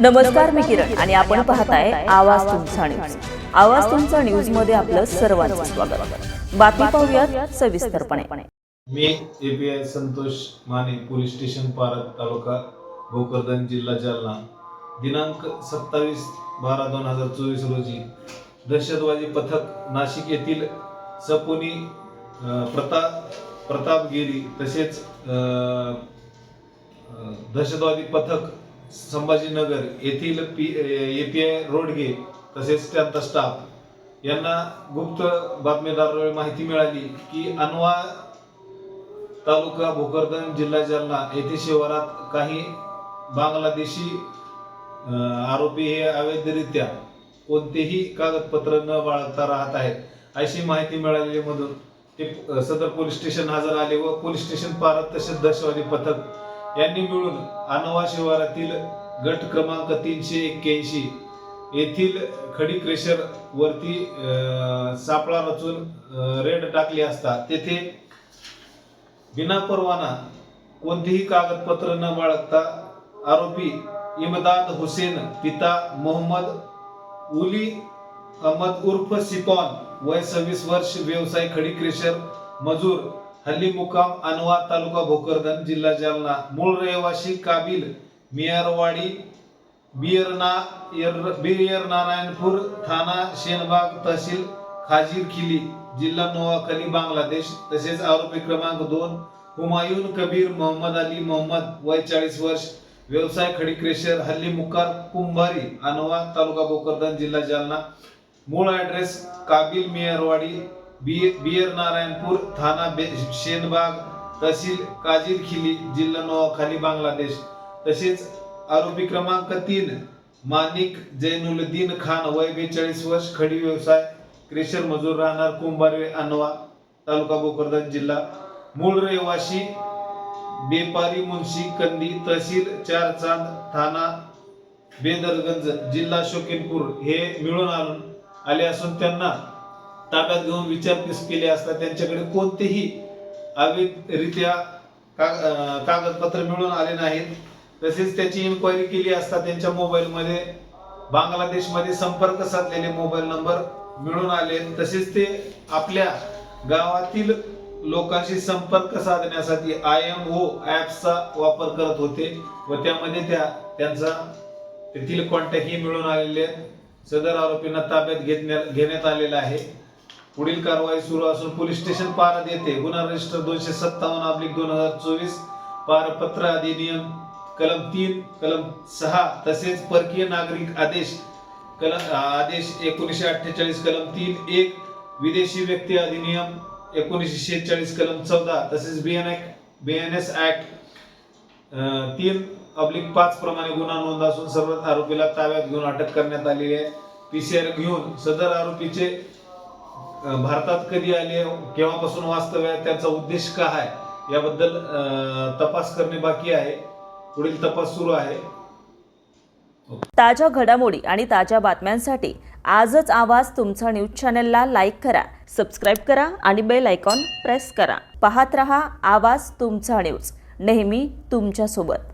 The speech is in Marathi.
नमस्कार मी किरण आणि आपण पाहताय आवाज तुमचा न्यूज आवाज तुमचा न्यूजमध्ये आपलं सर्वांचं स्वागत. बातमी पाहूयात सविस्तरपणे. मी API Santosh Mane police station पारत तालुका भोकरदन जिल्हा जालना. दिनांक सत्तावीस बारा दोन हजार चोवीस रोजी दहशतवादी पथक नाशिक येथील सपोनी प्रताप प्रतापगिरी तसेच दहशतवादी पथक संभाजीनगर येथील पी एपीआय रोडगे तसेच त्यांचा स्टाफ यांना गुप्त बातमीदारावर माहिती मिळाली की अनवा तालुका भोकरदन जिल्हा जालना येथे शिवारात काही बांगलादेशी आरोपी हे अवैधरित्या कोणतेही कागदपत्र न बाळगता राहत आहेत. अशी माहिती मिळालेली ते सदर पोलीस स्टेशन हजर आले व पोलीस स्टेशन पारत तसेच दहशतवादी पथक यांनी मिळून आनवा शिवारातील गट क्रमांक तीनशे एक्क्याऐंशी येथील खडी क्रेशर वरती सापळा रचून रेड टाकली असता तेथे बिना परवाना कोणतेही कागदपत्र न बाळगता आरोपी इमदाद हुसेन पिता मोहम्मद उली अहमद उर्फ सिपॉन वय सव्वीस वर्ष व्यवसाय खडी क्रेशर मजूर हल्ली मुकाम अनवा तालुका भोकरदन जिल्हा जालना मूळ रहिवासी काबिल मियारवाडी बियरना बियर नारायणपूर थाना शेनबाग तहसील खाजीर खिली जिल्हा नोवाखली बांगलादेश तसेच आरोपी क्रमांक दोन हुमायून कबीर मोहम्मद अली मोहम्मद वय चाळीस वर्ष व्यवसाय खडी क्रेशर हल्ली मुकार कुंभारी अनवा तालुका भोकरदन जिल्हा जालना. मूळ ऍड्रेस काबिल मियरवाडी बियर नारायणपूर थाना बे- शेनबाग तहसील काजीर खिली जिल्हा नोआखाली बांगलादेश. तसेच आरोपी क्रमांक तीन मानिक जैनुलद्दीन खान वय बेचाळीस वर्ष खडी व्यवसाय क्रेशर मजूर राहणार कुंभारवे अनवा तालुका भोकरदन जिल्हा. मूळ रहिवासी बेपारी मुन्शी कंदी तहसील चार चांद थाना बेदरगंज जिल्हा शोकीनपूर हे मिळून आणून आले असून त्यांना ताब्यात घेऊन विचारपूस केली असता त्यांच्याकडे कोणतेही अवैधरित्या काग- कागदपत्र मिळून आले नाहीत. तसेच त्याची इन्क्वायरी केली असता त्यांच्या मोबाईलमध्ये बांगलादेशमध्ये संपर्क साधलेले मोबाईल नंबर मिळून आले. तसेच ते आपल्या गावातील लोकांशी संपर्क साधण्यासाठी आय एम ओ ॲप्सचा वापर करत होते व त्यामध्ये त्या त्यांचा तेथील कॉन्टॅक्टही मिळून आलेले आहेत. सदर आरोपींना ताब्यात घेतण्या घेण्यात आलेला आहे. पुढील कारवाई सुरू असून पोलीस स्टेशन पारद येथे गुन्हा रजिस्टर दोनशे सत्तावन्न अब्लिक दोन हजार चोवीस पारपत्र अधिनियम कलम तीन कलम सहा तसेच परकीय नागरिक आदेश कलम आदेश एकोणीसशे अठ्ठेचाळीस कलम तीन एक विदेशी व्यक्ती अधिनियम एकोणीसशे शेहेचाळीस कलम चौदा तसेच B N B N S act तीन अब्लिक पाच प्रमाणे गुन्हा नोंद असून सर्व आरोपीला ताब्यात घेऊन अटक करण्यात आलेली आहे. पीसीआर घेऊन सदर आरोपीचे भारतात कधी आले केव्हापासून वास्तव्य त्यांचा उद्देश काय याबद्दल तपास करणे बाकी आहे. पुढील तपास सुरू आहे. ताज्या घडामोडी आणि ताज्या बातम्यांसाठी आजच आवाज तुमचा न्यूज चॅनलला लाईक करा सबस्क्राईब करा आणि बेल आयकॉन प्रेस करा. पाहत रहा आवाज तुमचा न्यूज नेहमी तुमच्यासोबत.